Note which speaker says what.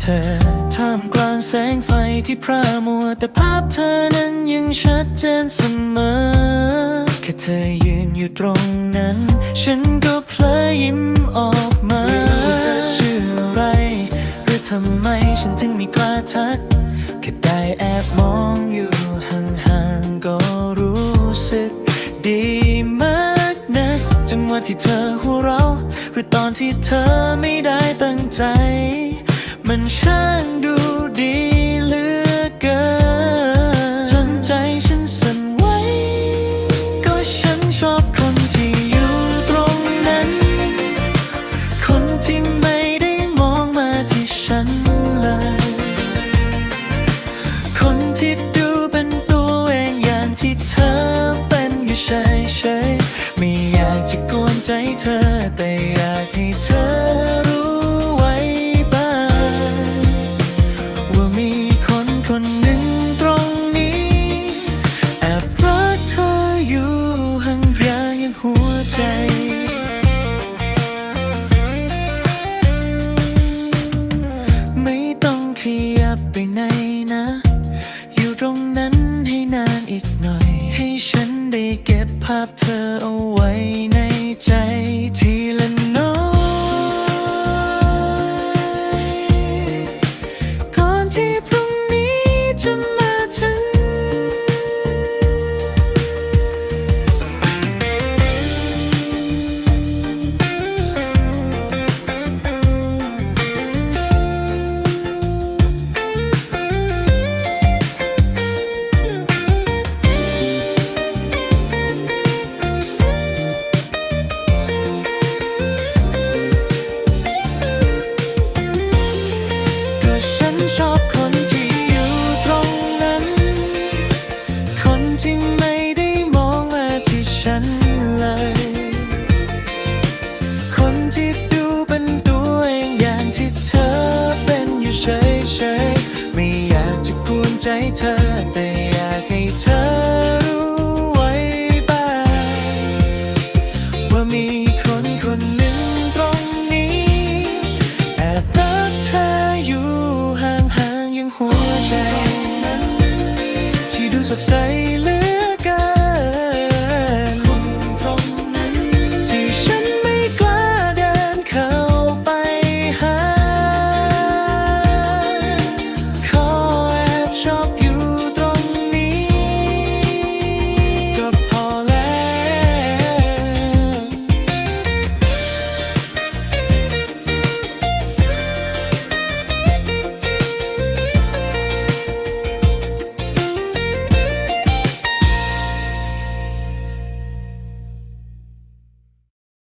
Speaker 1: เธอ ท่ามกลางแสงไฟที่พร่ามัว แต่ภาพเธอนั้นยังชัดเจนเสมอ แค่เธอยืนอยู่ตรงนั้น ฉันก็เพลอยิ้มออกมาไม่รู้ว่าเธอชื่ออะไร หรือทำไมฉันถึงไม่กล้าทัก แค่ได้แอบมองอยู่ห่างๆก็รู้สึกดีมากนะ จังหวะที่เธอหัวเราะหรือตอนที่เธอไม่ได้ตั้ อยู่ตรงนั้นให้นานอีกหน่อย ให้ฉันได้เก็บภาพเธอเอาไว้ ชอบคนที่อยู่ตรงนั้น คนที่ไม่ได้มองมาที่ฉันเลย คนที่ดูเป็นตัวเองอย่างที่เธอเป็นอยู่เฉยๆไม่อยากจะกวนใจเธอ 谁